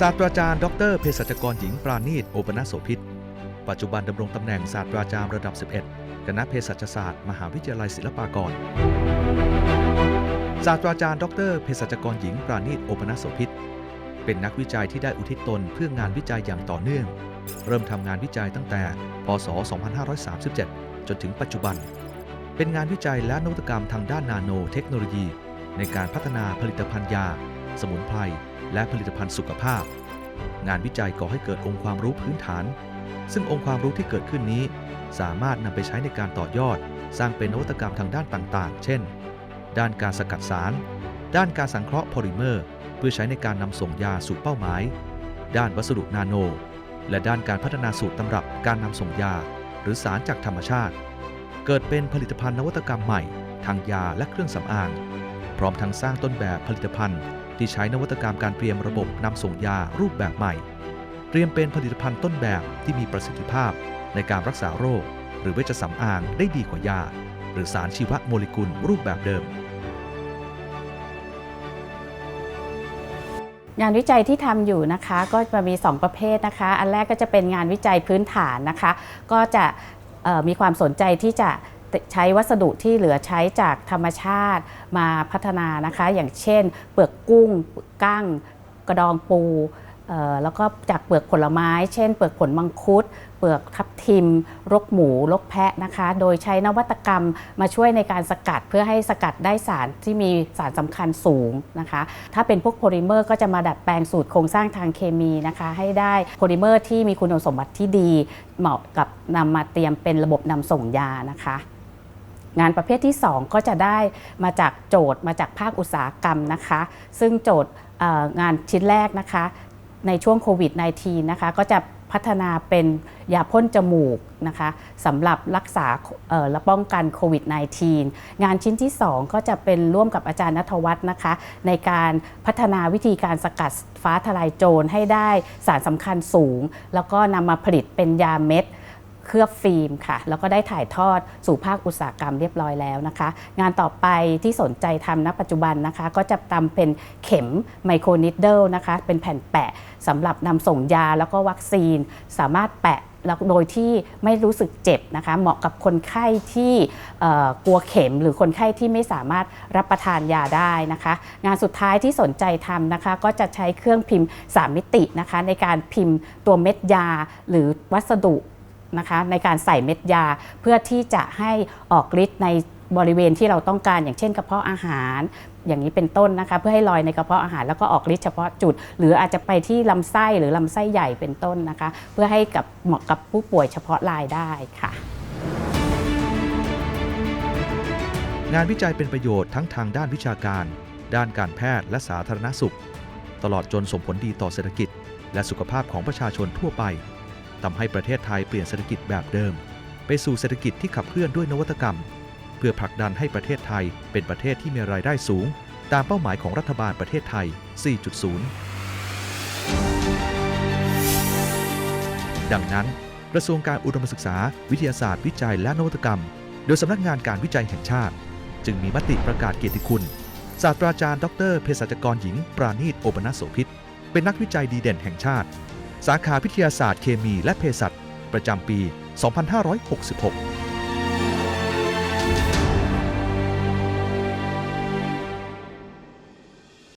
ศาสตราจารย์ ดรเภสัชกรหญิงปราณีตโอปนโสพิษ ปัจจุบันดำรงตำแหน่งศาสตราจารย์ระดับ 11 คณะเภสัชศาสตร์ มหาวิทยาลัยศิลปากร ศาสตราจารย์ ดรเภสัชกรหญิงปราณีตโอปนโสพิษ เป็นนักวิจัยที่ได้อุทิศตนเพื่องานวิจัยอย่างต่อเนื่อง เริ่มทำงานวิจัยตั้งแต่ พศ 2537 จนถึงปัจจุบัน เป็นงานวิจัยและนวัตกรรมทางด้านนาโนเทคโนโลยี ในการพัฒนาผลิตภัณฑ์ยา สมุนไพร และผลิตภัณฑ์สุขภาพ งานวิจัยก่อให้เกิดองค์ความรู้พื้นฐาน ซึ่งองค์ความรู้ที่เกิดขึ้นนี้ สามารถนำไปใช้ในการต่อยอด สร้างเป็นนวัตกรรมทางด้านต่างๆ เช่น ด้านการสกัดสาร ด้านการสังเคราะห์โพลิเมอร์ เพื่อใช้ในการนำส่งยาสู่เป้าหมาย ด้านวัสดุนาโน และด้านการพัฒนาสูตรตำรับการนำส่งยา หรือสารจากธรรมชาติ เกิดเป็นผลิตภัณฑ์นวัตกรรมใหม่ทางยาและเครื่องสำอาง พร้อมทั้งสร้างต้นแบบผลิตภัณฑ์ ที่ใช้นวัตกรรมการเตรียมระบบนำส่งยารูปแบบใหม่ เตรียมเป็นผลิตภัณฑ์ต้นแบบที่มีประสิทธิภาพในการรักษาโรค หรือเวชสำอางได้ดีกว่ายา หรือสารชีวโมเลกุลรูปแบบเดิม งานวิจัยที่ทำอยู่นะคะก็จะมี 2 ประเภทนะคะ อันแรกก็จะเป็นงานวิจัยพื้นฐานนะคะ ก็จะมีความสนใจที่จะ ใช้วัสดุที่เหลือใช้จากธรรมชาติมาพัฒนานะคะ อย่างเช่น เปลือกกุ้งกกั้ง กระดองปูแล้วก็จากเปลือกผลไม้ เช่น เปลือกผลมังคุด เปลือกทับทิม รกหมู รกแพะนะคะ โดยใช้นวัตกรรมมาช่วยในการสกัดเพื่อให้สกัดได้สารที่มีสารสำคัญสูงนะคะ ถ้าเป็นพวกโพลิเมอร์ก็จะมาดัดแปลงสูตรโครงสร้างทางเคมีนะคะ ให้ได้โพลิเมอร์ที่มีคุณสมบัติที่ดี เหมาะกับนำมาเตรียมเป็นระบบนำส่งยานะคะ งานประเภทที่ 2 ก็จะได้มาจากโจทย์มาจากภาคอุตสาหกรรมนะคะ ซึ่งโจทย์งานชิ้นแรกนะคะ ในช่วงโควิด -19 นะคะก็จะพัฒนาเป็นยาพ่นจมูกนะคะสำหรับรักษาและป้องกันโควิด -19 งานชิ้นที่ 2 ก็จะเป็นร่วมกับอาจารย์นัทวัฒน์นะคะ ในการพัฒนาวิธีการสกัดฟ้าทลายโจรให้ได้สารสำคัญสูง แล้วก็นำมาผลิตเป็นยาเม็ด เคลือบฟิล์มค่ะ แล้วก็ได้ถ่ายทอดสู่ภาคอุตสาหกรรมเรียบร้อยแล้วนะคะ งานต่อไปที่สนใจทำณปัจจุบันนะคะ ก็จะทำเป็นเข็มไมโครนิดเดิลนะคะ เป็นแผ่นแปะสำหรับนำส่งยาแล้วก็วัคซีน สามารถแปะแล้วโดยที่ไม่รู้สึกเจ็บนะคะ เหมาะกับคนไข้ที่กลัวเข็มหรือคนไข้ที่ไม่สามารถรับประทานยาได้นะคะ งานสุดท้ายที่สนใจทำนะคะ ก็จะใช้เครื่องพิมพ์ 3 มิตินะคะ ในการพิมพ์ตัวเม็ดยาหรือวัสดุ นะคะในการใส่เม็ดยาเพื่อที่จะให้ออกฤทธิ์ในบริเวณที่เราต้องการอย่างเช่นกระเพาะอาหาร อย่างนี้เป็นต้นนะคะ เพื่อให้ลอยในกระเพาะอาหารแล้วก็ออกฤทธิ์เฉพาะจุด หรืออาจจะไปที่ลำไส้หรือลำไส้ใหญ่เป็นต้นนะคะ เพื่อให้กับเหมาะกับผู้ป่วยเฉพาะรายได้ค่ะ งานวิจัยเป็นประโยชน์ทั้งทางด้านวิชาการ ด้านการแพทย์และสาธารณสุข ตลอดจนส่งผลดีต่อเศรษฐกิจ และสุขภาพของประชาชนทั่วไป ทำให้ประเทศไทยเปลี่ยนเศรษฐกิจแบบเดิม ไปสู่เศรษฐกิจที่ขับเคลื่อนด้วยนวัตกรรม เพื่อผลักดันให้ประเทศไทยเป็นประเทศที่มีรายได้สูง ตามเป้าหมายของรัฐบาลประเทศไทย 4.0 ดังนั้น กระทรวงการอุดมศึกษา วิทยาศาสตร์ วิจัยและนวัตกรรม โดยสำนักงานการวิจัยแห่งชาติ จึงมีมติประกาศเกียรติคุณ ศาสตราจารย์ ดรเภสัชกรหญิง ปราณีตโอปนโสพิษเป็นนักวิจัยดีเด่นแห่งชาติ สาขาพิทยาศาสตร์เคมีและเภสัชประจำปี 2566